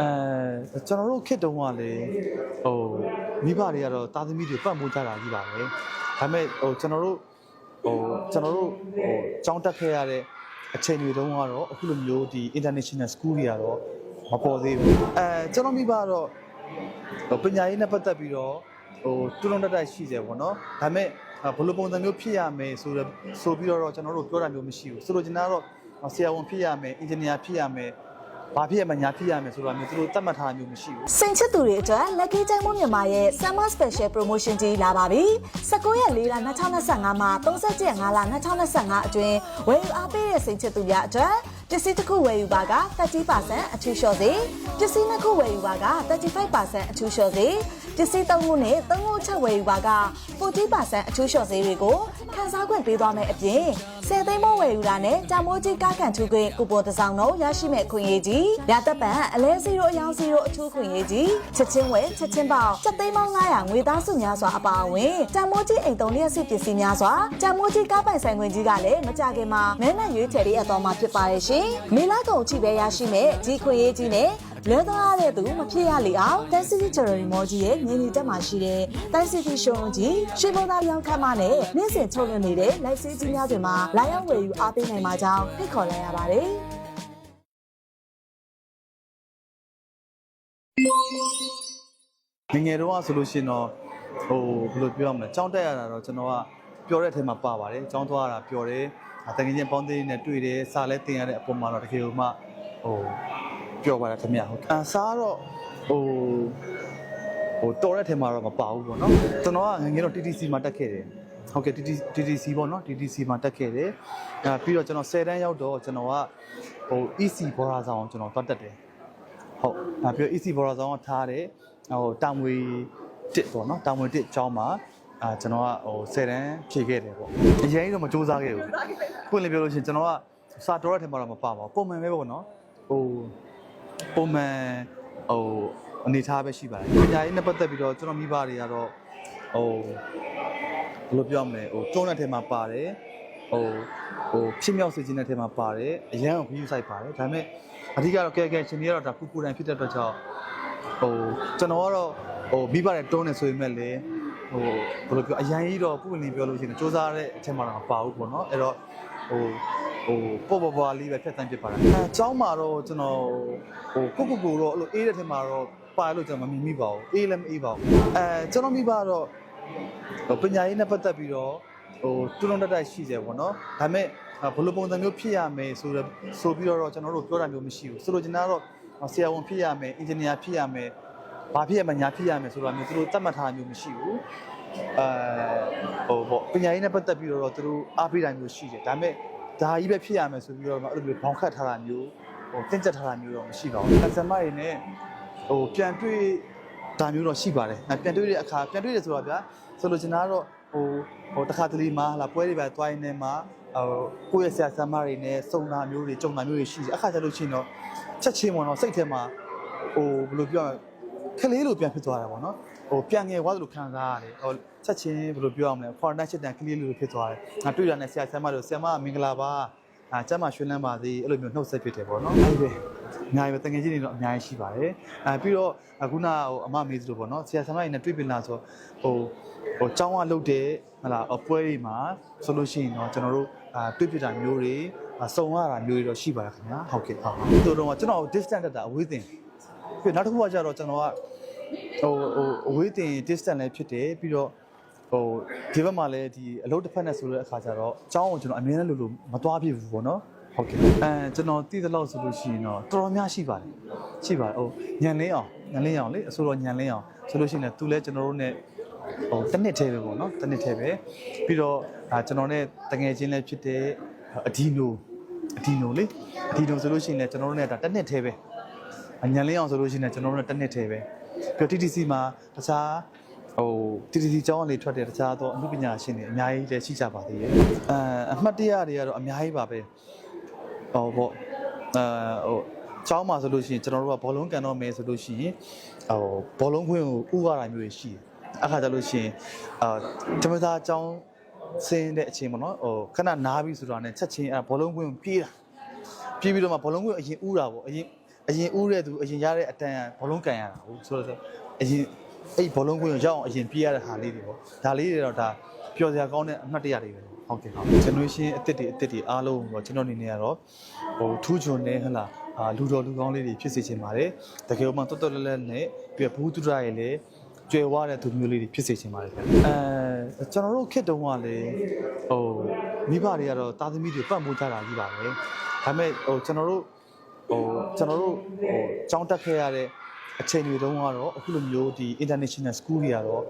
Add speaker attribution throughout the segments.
Speaker 1: အဲကျွန်တော်တို့ခေတ်တုန်းကလည်းဟိုမိဘတွေကတော့တာသမီတွေပတ်မိုးကြတာကြီးပါပဲဒါပေမဲ့ဟိုကျွန်တော်တို့ဟိုကျွန်တော်တို့ဟိုကျောင်းတက်ခဲ့ရတဲ့အချိန်တွေတုန်းကတော့အခုလိုမျိုးဒီ international school တွေကတော့မပေါ်သေးဘူးအဲကျွန်တော်မိဘကတော့ဟိုပညာရေးနဲ့ပတ်သက်ပြီးတော့ဟိုတူလုံးတက်တက်ရှိတယ်ပေါ့နော်ဒါပေမဲ့ဘယ်လိုပုံစံမျိုးဖြစ်ရမယ်ဆိုတော့ဆိုပြီးတော့ကျွန်တော်တို့ပြောတာမျိုးမရှိဘူးဆိုလိုချင်တာကတော့ဆရာဝန်ဖြစ်ရမယ်အင်ဂျင်နီယာဖြစ်ရမယ် ဘာဖြစ်ရမညာဖြစ်ရမယ်ဆိုတာမျိုးသူတို့သတ်မှတ်ထားမျိုးမရှိဘူး
Speaker 2: စိန်ချစ်သူတွေအတွက် Lucky ကျိုင်းမိုးမြန်မာရဲ့ Summer Special Promotion ကြီးလာပါပြီ။19ရက်4လ2025မှာ30ရက်5လ2025အတွင်းဝယ်ယူအားပေးတဲ့စိန်ချစ်သူများအတွက် ပစ္စည်းတစ်ခုဝယ်ယူပါက30%အထူးလျှော့စေပစ္စည်းနှစ်ခုဝယ်ယူပါက35%အထူးလျှော့စေပစ္စည်းသုံးခုနဲ့သုံးခုချက်ဝယ်ယူပါက40%အထူးလျှော့စေတွေကိုခန်းစားခွင့်ပေးသွားမယ်အပြင်10သိန်းမိုးဝယ်ယူတာနဲ့တာမိုးကြီးကားကန်ထူးခွင့်ကူပွန်တစ်စောင်တော့ရရှိမဲ့ခွင့်ရေးကြီးရတပ်ပံအလဲစီရိုအယောင်စီရိုအထူးခွင့်ရေးကြီးချက်ချင်းဝယ်ချက်ချင်းပေါက်ချက်သိန်းပေါင်း900ငွေသားစုများစွာအပါအဝင်တာမိုးကြီးအိမ်သုံးလျက်စစ်ပစ္စည်းများစွာတာမိုးကြီးကားပိုင်ဆိုင်ခွင့်ကြီးကလည်းမကြခင်မှာမဲနဲ့ရွေးချယ်ရတော့မှာဖြစ်ပါရဲ့ရှင်မေလာကုံချိပဲရရှိမဲ့ကြီးခွင့်ရေးကြီးနဲ့လွဲသွားတဲ့သူမဖြစ်ရလေအောင်တန်စီတီချယ်ရီမော်ကြီးရဲ့မြင်းဒီတက်မှာရှိတဲ့တန်စီတီရှုံကြီးရွှေဘုံသားရောင်းခန်းမနဲ့နေ့စဉ်ထုတ်လွှင့်နေတဲ့လိုက်စီးကြီးများတွေမှာလာရောက်ဝယ်ယူအားပေးနိုင်မှာကြောင်းဖိတ်ခေါ်လိုက်ရပါတယ်
Speaker 1: ငယ်ငယ်တုန်းကဆိုလို့ရှိရင်တော့ဟိုဘယ်လိုပြောရမလဲကြောင်းတက်ရတာတော့ကျွန်တော်ကပြောတဲ့အထက်မှာပါပါတယ်ကြောင်းသွားရတာပြောတယ် တကယ်ချင်းပေါင်းသေးနဲ့တွေ့တယ်စာလဲတင်ရတဲ့အပေါ်မှာတော့တကယ်လို့မှဟိုပြောပါတာခင်ဗျဟုတ်အစားတော့ဟိုဟိုတော်တဲ့အထက်မှာတော့မပါဘူးပေါ့နော်ကျွန်တော်ကငယ်ငယ်တော့ TTC မှာတက်ခဲ့တယ်ဟုတ်ကဲ့ TTC ပေါ့နော် TTC မှာတက်ခဲ့တယ်အဲပြီးတော့ကျွန်တော်10တန်းရောက်တော့ကျွန်တော်ကဟို EC ဘောရာဆောင်ကျွန်တော်တွတ်တက်တယ်ဟုတ်ဒါပြီးတော့ EC border ဆောင်ကထားတယ်ဟိုတာမွေတစ်ပေါ့နော်တာမွေတစ်အကြောင်းမှာ အာကျွန်တော်ကဟို10တန်းဖြည့်ခဲ့တယ်ပေါ့အရင်ကတော့မစူးစမ်းခဲ့ဘူးပွင့်လည်းပြောလို့ရှိရင်ကျွန်တော်ကစာတော်တဲ့ထဲမှာတော့မပါပါဘူးပုံမှန်ပဲပေါ့နော်ဟိုပုံမှန်ဟိုအနေထားပဲရှိပါတယ်ပညာရေးနဲ့ပတ်သက်ပြီးတော့ကျွန်တော်မိဘတွေကတော့ဟိုဘယ်လိုပြောမလဲဟိုတွန်းတဲ့ထဲမှာပါတယ်ဟိုဟိုဖြစ်မြောက်စေခြင်းတဲ့ထဲမှာပါတယ်အရန်ကို view site ပါတယ်ဒါပေမဲ့အဓိကတော့ကဲကဲရှင်တွေကတော့ဒါကုကူတိုင်းဖြစ်တဲ့အတွက်ကြောင့်ဟိုကျွန်တော်ကတော့ဟိုမိဘတွေတွန်းနေဆိုပေမဲ့လေ ဟိုဘယ်လိုပြောအရန်ကြီးတော့ပုပ်လင်းပြောလို့ရှိရင်စူးစမ်းတဲ့အချက်မှတော့မပါဘူးပေါ့နော်အဲ့တော့ဟိုဟိုပေါ့ပေါ့ပွားလေးပဲဖြတ်တန်းဖြစ်ပါတယ်အဲအเจ้าမှာတော့ကျွန်တော်ဟိုကိုကိုကိုတော့အဲ့လိုအေးတဲ့ထဲမှာတော့ပါလို့ကျွန်တော်မမြင်မိပါဘူးအေးလည်းမအေးပါဘူးအဲကျွန်တော်မိဘတော့ ဟိုပညာရေးနဲ့ပတ်သက်ပြီးတော့ဟိုတူလုံးတက်တက်ရှိတယ်ပေါ့နော်ဒါပေမဲ့ဘယ်လိုပုံစံမျိုးဖြစ်ရမယ်ဆိုတော့ဆိုပြီးတော့ကျွန်တော်တို့ပြောတာမျိုးမရှိဘူးဆိုလိုချင်တာကတော့ဆရာဝန်ဖြစ်ရမယ်အင်ဂျင်နီယာဖြစ်ရမယ် ဘာဖြစ်ရမညာဖြစ်ရမယ်ဆိုတာမျိုးသူတို့သတ်မှတ်ထားမျိုးမရှိဘူးအဲဟိုပေါ့ပညာရေးနဲ့ပတ်သက်ပြီးတော့သူတို့အားပေးတာမျိုးရှိတယ်ဒါပေမဲ့ဒါကြီးပဲဖြစ်ရမယ်ဆိုပြီးတော့အဲ့လိုမျိုးဘောင်ခတ်ထားတာမျိုးဟိုတင်ကျက်ထားတာမျိုးတော့မရှိပါဘူးဆမ်မတွေနဲ့ဟိုပြန်တွေ့ဒါမျိုးတော့ရှိပါတယ်အဲပြန်တွေ့တဲ့အခါပြန်တွေ့တယ်ဆိုတော့ဗျာဆိုလိုချင်တာကတော့ဟိုဟိုတစ်ခါတလေမှာဟာပွဲတွေပဲတွိုင်းနေမှာဟိုကိုယ့်ရဲ့ဆရာဆမ်မတွေနဲ့စုံတာမျိုးတွေကြုံတာမျိုးတွေရှိတယ်အခါကျလို့ရှိရင်တော့ချက်ချင်းပေါ့နော်စိတ်ထဲမှာဟိုဘယ်လိုပြောရ ခလေးလိုပြန်ဖြစ်သွားတာပေါ့နော်ဟိုပြန်ငယ်သွားသလိုခံစားရတယ်ဟိုချက်ချင်းဘယ်လိုပြောရမလဲ quarantine ချက်တန်ခလေးလိုဖြစ်သွားတယ်ငါတွေ့ရတဲ့ဆရာဆမ်မတို့ဆရာမမင်္ဂလာပါအာကျမ်းမှာရွှေလန်းပါသေးအဲ့လိုမျိုးနှုတ်ဆက်ဖြစ်တယ်ပေါ့နော်အဲ့ဒီပဲအများကြီးပဲတငယ်ချင်းတွေတော့အများကြီးရှိပါတယ်အဲပြီးတော့အခုနဟိုအမမေးသလိုပေါ့နော်ဆရာဆမ်မတွေနဲ့တွေ့ပြင်လာဆိုဟိုဟိုចောင်းကလုတ်တဲ့ဟလာအပွဲတွေမှာဆိုလို့ရှိရင်တော့ကျွန်တော်တို့အာတွေ့ပြတာမျိုးတွေစုံရတာမျိုးတွေတော့ရှိပါတယ်ခင်ဗျာဟုတ်ကဲ့ဟုတ်ဒီလိုတော့ကျွန်တော် distance တက်တာအဝေးတင် ပြီးနောက်တစ်ခုကကြတော့ကျွန်တော်ကဟိုဟိုအဝေးတင် distance လည်းဖြစ်တယ်ပြီးတော့ဟိုဒီဘက်မှာလည်းဒီအလုပ်တစ်ဖက်နဲ့ဆိုတဲ့အခါကျတော့အကြောင်းကိုကျွန်တော်အမြဲတမ်းလို့လို့မသွားဖြစ်ဘူးပေါ့နော်ဟုတ်ကဲ့အဲကျွန်တော်တည်သလောက်ဆိုလို့ရှိရင်တော့တော်တော်များရှိပါတယ်ရှိပါတယ်ဟိုညံလင်းအောင်ညံလင်းအောင်လေအဆိုတော့ညံလင်းအောင်ဆိုလို့ရှိရင်လည်းသူလည်းကျွန်တော်တို့ ਨੇ ဟိုတစ်နှစ်သေးပဲပေါ့နော်တစ်နှစ်သေးပဲပြီးတော့အာကျွန်တော် ਨੇ တငယ်ချင်းလည်းဖြစ်တဲ့အဒီနိုအဒီနိုလေအဒီနိုဆိုလို့ရှိရင်လည်းကျွန်တော်တို့ ਨੇ ဒါတစ်နှစ်သေးပဲ အညံလင်းအောင်ဆိုလို့ရှိရင်လည်းကျွန်တော်တို့နဲ့တစ်နှစ်ထဲပဲပြီးတော့ TTC မှာတခြားဟို TTC ကျောင်းကနေထွက်တဲ့တခြားသောအမှုပညာရှင်တွေအများကြီးလည်းရှိကြပါသေးတယ်အဲအမှတ်တရတွေကတော့အများကြီးပါပဲဟောပေါ့အဲဟိုကျောင်းမှာဆိုလို့ရှိရင်ကျွန်တော်တို့ကဘောလုံးကန်တော့မယ်ဆိုလို့ရှိရင်ဟိုဘောလုံးခွင်းကိုဥရတာမျိုးတွေရှိတယ်အခါကျလို့ရှိရင်အာဓမ္မသားကျောင်းဆင်းတဲ့အချိန်ပေါ့နော်ဟိုခဏနားပြီဆိုတာနဲ့ချက်ချင်းအဲဘောလုံးခွင်းကိုပြေးတာပြေးပြီးတော့မှဘောလုံးခွင်းအရင်ဥတာပေါ့အရင် အရင်ဥတဲ့သူအရင်ရတဲ့အတန်ဘောလုံးကန်ရတာဟုတ်ဆိုတော့အရင်အဲ့ဘောလုံးကွင်းကိုရောက်အောင်အရင်ပြေးရတဲ့ဟာလေးတွေပေါ့ဒါလေးတွေတော့ဒါပျော်စရာကောင်းတဲ့အမှတ်တရတွေပဲဟုတ်ကဲ့ဟုတ် generation အစ်စ်တွေအစ်စ်တွေအားလုံးတော့ကျွန်တော်အနေနဲ့ကတော့ဟိုထူးချွန်နေဟလာအာလူတော်လူကောင်းလေးတွေဖြစ်စေချင်ပါတယ်တကယ်မှတော်တော်လဲလဲနဲ့ပြီးတော့ဘူးတူရရဲ့လည်းကျွယ်ဝတဲ့သူမျိုးလေးတွေဖြစ်စေချင်ပါတယ်ဗျအဲကျွန်တော်တို့ခက်တုံးကလည်းဟိုမိဘတွေကတော့တာသမီတွေပတ်မိုးကြတာကြီးပါပဲဒါပေမဲ့ဟိုကျွန်တော်တို့ ဟိုကျွန်တော်တို့ဟိုကြောင်းတက်ခဲ့ရတဲ့အချိန်တွေတုန်းကတော့အခုလိုမျိုးဒီ international school တွေကတော့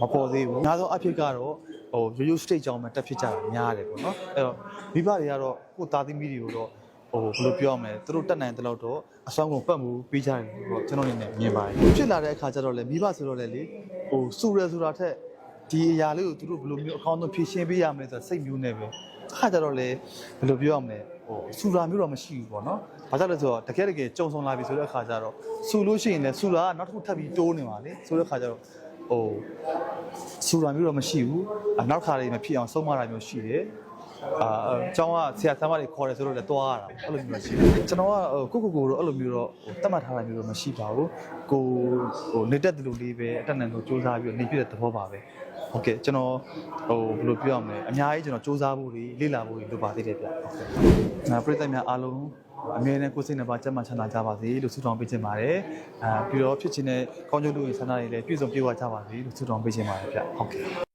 Speaker 1: မပေါ်သေးဘူး။များသောအဖြစ်ကတော့ဟိုရိုးရိုး state ကြောင်းမှာတက်ဖြစ်ကြတာများတယ်ပေါ့နော်။အဲ့တော့မိဘတွေကတော့ကိုယ်သားသမီးတွေကိုတော့ဟိုဘယ်လိုပြောရမလဲသူတို့တက်နိုင်တဲ့လောက်တော့အဆောင်ကုန်ပတ်မှုပေးကြတယ်ပေါ့ကျွန်တော်အနေနဲ့မြင်ပါတယ်။ဖြစ်လာတဲ့အခါကျတော့လေမိဘဆိုတော့လေလေဟိုစူရဲဆိုတာထက်ဒီအရာလေးကိုသူတို့ဘယ်လိုမျိုးအကောင့်တော့ဖြည့်ရှင်းပေးရမလဲဆိုတော့စိတ်မျိုးနဲ့ပဲ။ အခါကျတော့လေဘယ်လိုပြောရမလဲဟိုစူရာမျိုးတော့မရှိဘူးပေါ့နော်။ဘာကြောင့်လဲဆိုတော့တကယ်တကယ်ကြုံဆုံလာပြီဆိုတဲ့အခါကျတော့စူလို့ရှိရင်လည်းစူရာကနောက်တစ်ခုထပ်ပြီးတိုးနေပါလေ။ဆိုတဲ့အခါကျတော့ဟိုစူရာမျိုးတော့မရှိဘူးအနောက်ခါလေးမဖြစ်အောင်ဆုံးမတာမျိုးရှိတယ် အာအကျောင်းကဆရာဆမ်းမတွေခေါ်တယ်ဆိုတော့လည်းတွားရတာအဲ့လိုမျိုးရှိတယ်ကျွန်တော်ကကိုကိုကိုတော့အဲ့လိုမျိုးတော့ဟိုတတ်မှတ်ထားတာမျိုးတော့မရှိပါဘူးကိုဟိုနေတက်တယ်လို့လေးပဲအတက်နဲ့လို့စူးစမ်းပြီးနေပြတဲ့သဘောပါပဲဟုတ်ကဲ့ကျွန်တော်ဟိုဘယ်လိုပြောရမလဲအများကြီးကျွန်တော်စူးစမ်းဖို့တွေလေ့လာဖို့တွေလိုပါသေးတယ်ဗျဟုတ်ကဲ့ငါပြည်သက်များအားလုံးအမြဲတမ်းကိုယ်စိတ်နှပါစက်မှချမ်းသာကြပါစေလို့ဆုတောင်းပေးချင်ပါတယ်။အာပြီးတော့ဖြစ်ချင်တဲ့ကောင်းကျိုးလူရင်ဆန္ဒတွေလည်းပြည့်စုံပြေဝကြပါစေလို့ဆုတောင်းပေးချင်ပါတယ်ဗျ။ဟုတ်ကဲ့